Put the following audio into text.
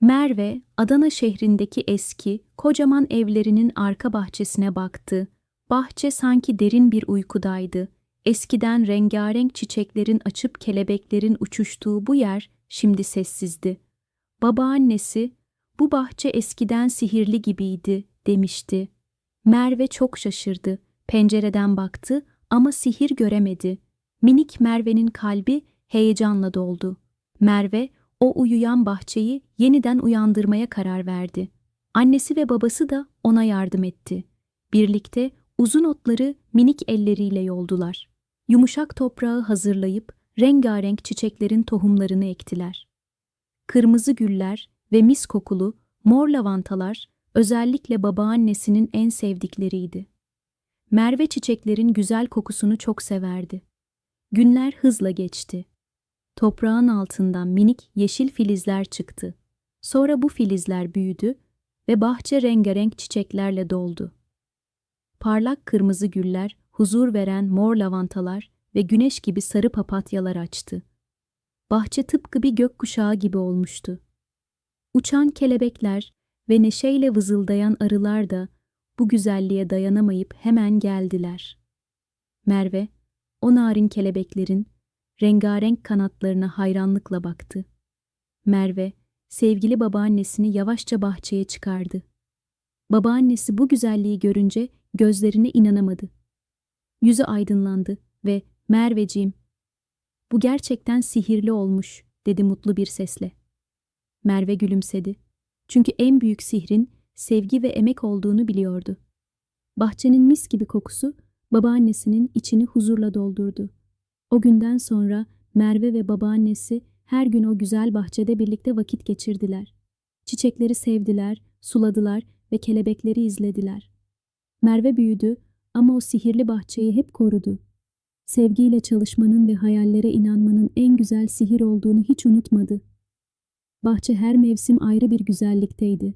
Merve, Adana şehrindeki eski, kocaman evlerinin arka bahçesine baktı. Bahçe sanki derin bir uykudaydı. Eskiden rengarenk çiçeklerin açıp kelebeklerin uçuştuğu bu yer şimdi sessizdi. Babaannesi, bu bahçe eskiden sihirli gibiydi, demişti. Merve çok şaşırdı. Pencereden baktı ama sihir göremedi. Minik Merve'nin kalbi heyecanla doldu. Merve, o uyuyan bahçeyi yeniden uyandırmaya karar verdi. Annesi ve babası da ona yardım etti. Birlikte uzun otları minik elleriyle yoldular. Yumuşak toprağı hazırlayıp rengarenk çiçeklerin tohumlarını ektiler. Kırmızı güller ve mis kokulu mor lavantalar özellikle babaannesinin en sevdikleriydi. Merve çiçeklerin güzel kokusunu çok severdi. Günler hızla geçti. Toprağın altından minik yeşil filizler çıktı. Sonra bu filizler büyüdü ve bahçe rengarenk çiçeklerle doldu. Parlak kırmızı güller, huzur veren mor lavantalar ve güneş gibi sarı papatyalar açtı. Bahçe tıpkı bir gökkuşağı gibi olmuştu. Uçan kelebekler ve neşeyle vızıldayan arılar da bu güzelliğe dayanamayıp hemen geldiler. Merve, o narin kelebeklerin rengarenk kanatlarına hayranlıkla baktı. Merve, sevgili babaannesini yavaşça bahçeye çıkardı. Babaannesi bu güzelliği görünce gözlerine inanamadı. Yüzü aydınlandı ve Merveciğim, bu gerçekten sihirli olmuş, dedi mutlu bir sesle. Merve gülümsedi. Çünkü en büyük sihrin sevgi ve emek olduğunu biliyordu. Bahçenin mis gibi kokusu babaannesinin içini huzurla doldurdu. O günden sonra Merve ve babaannesi her gün o güzel bahçede birlikte vakit geçirdiler. Çiçekleri sevdiler, suladılar ve kelebekleri izlediler. Merve büyüdü ama o sihirli bahçeyi hep korudu. Sevgiyle çalışmanın ve hayallere inanmanın en güzel sihir olduğunu hiç unutmadı. Bahçe her mevsim ayrı bir güzellikteydi.